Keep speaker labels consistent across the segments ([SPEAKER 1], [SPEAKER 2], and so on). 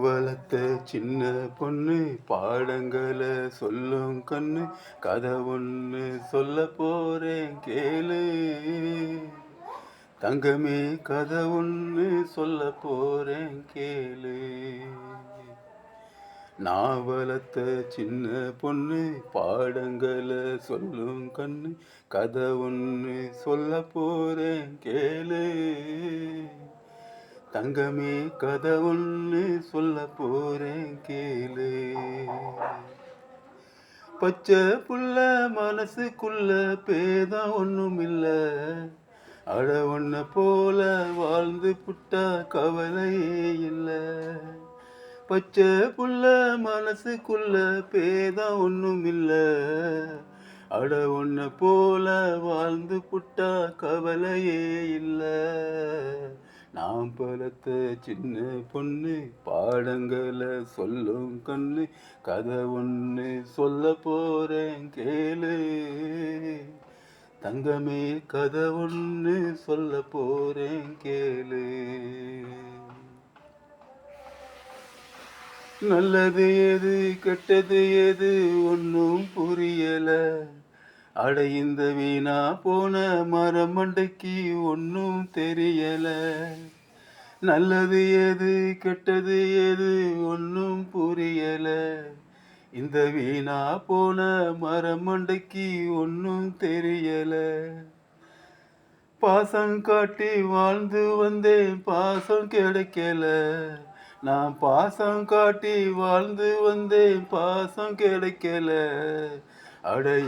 [SPEAKER 1] வளர்த்த சின்ன பொண்ணு பாடங்களை சொல்லும் கண்ணு கதை ஒன்று சொல்ல போறேன் கேளு. தங்கமே கதை ஒன்று சொல்ல போறேன் கேளு. நான் வளர்த்த சின்ன பொண்ணு பாடங்களை சொல்லும் கண்ணு கதை ஒன்று சொல்ல போறேன் கேளு. தங்கமே கதை ஒன்று சொல்ல போறேன் கேளு. பச்சை புள்ள மனசுக்குள்ள பேதம் ஒன்றும் இல்லை அட ஒன்ன போல வாழ்ந்து புட்டா கவலையே இல்லை. பச்சை புள்ள மனசுக்குள்ள பேதம் ஒன்றும் இல்லை அட ஒன்ன போல வாழ்ந்து புட்டா கவலையே இல்லை. நான் பலத்த சின்ன பொண்ணு பாடங்களை சொல்லும் கண்ணு கதை ஒன்று சொல்ல போறேன் கேளு. தங்கமே கதை ஒன்று சொல்ல போறேன் கேளு. நல்லது எது கெட்டது எது ஒன்றும் புரியலை. அட இந்த வீணா போன மரமண்டைக்கு ஒன்றும் தெரியல. நல்லது எது கெட்டது எது ஒன்றும் புரியல. இந்த வீணா போன மரமண்டைக்கு ஒன்றும் தெரியல. பாசம் காட்டி வாழ்ந்து வந்தேன் பாசம் கிடைக்கல. நான் பாசம் காட்டி வாழ்ந்து வந்தேன் பாசம் கிடைக்கல. அட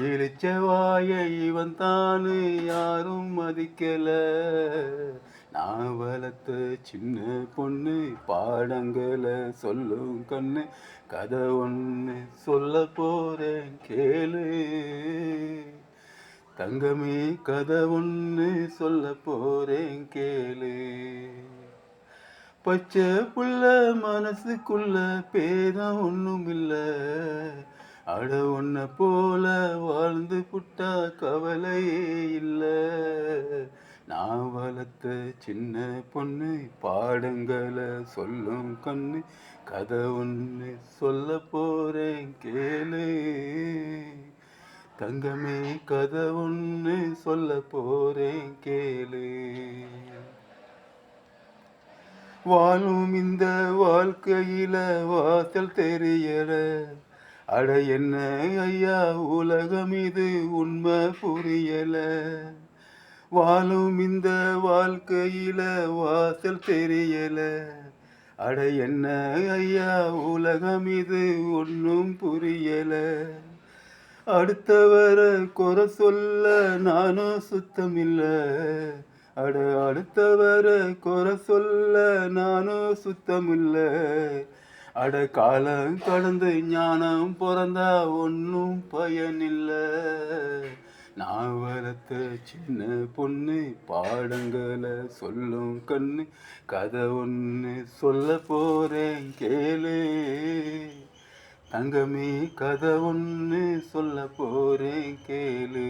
[SPEAKER 1] வாயை இவன் தானு யாரும் மதிக்கல. நான் வளர்த்த சின்ன பொண்ணு பாடங்களை சொல்லும் கண்ணு கதை ஒன்று சொல்ல போறேன் கேளு. தங்கமே கதை ஒன்று சொல்ல போறேன் கேளு. பச்சை புள்ள மனசுக்குள்ள பேதம் ஒன்றும் இல்லை அட ஒன்ன போல வாழ்ந்து புட்டா கவலையே இல்லை. நான் வளர்த்த சின்ன பொண்ணு பாடங்களை சொல்லும் கண்ணு கதை ஒன்று சொல்ல போறேன் கேளு. தங்கமே கதை ஒன்று சொல்ல போறேன் கேளு. வாழும் இந்த வாழ்க்கையில வாசல் தெரியல அட என்ன ஐயா உலகம் இது உண்மை புரியல. வாழும் இந்த வாழ்க்கையில வாசல் தெரியல. அட என்ன ஐயா உலகம் இது ஒன்றும் புரியல. அடுத்தவரை குறை சொல்ல நானும் சுத்தமில்லை. அட அடுத்தவரை குறை சொல்ல நானும் சுத்தமில்ல. அட காலம் கடந்து ஞானம் பிறந்தா ஒன்றும் பயனில்ல. நான் வளர்த்த சின்ன பொண்ணு பாடங்களை சொல்லும் கண்ணு கதை ஒன்று சொல்ல போறேன் கேளு. தங்கமே கதை ஒன்று சொல்ல போறேன் கேளு.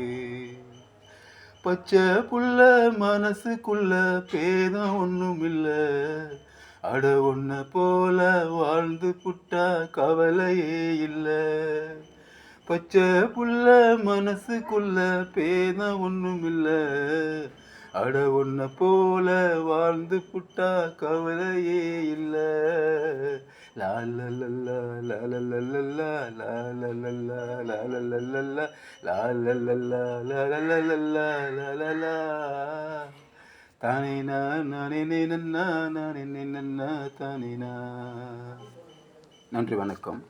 [SPEAKER 1] பச்சை புள்ள மனசுக்குள்ள பேதம் ஒன்றும் இல்லை அட ஒன்ன போல வாழ்ந்து புட்டா கவலையே இல்லை பச்சை புள்ள மனசுக்குள்ள பேன ஒன்றும் இல்லை அட ஒன்ன போல வாழ்ந்து புட்டா கவலையே இல்லை லாலல்லா லாலல்லா லாலல்லா லா லாலல்லா லாலல்லா லாலல்லா தானே நான் நானே நன்னா நானே நன்னா தானே நன்றி வணக்கம்.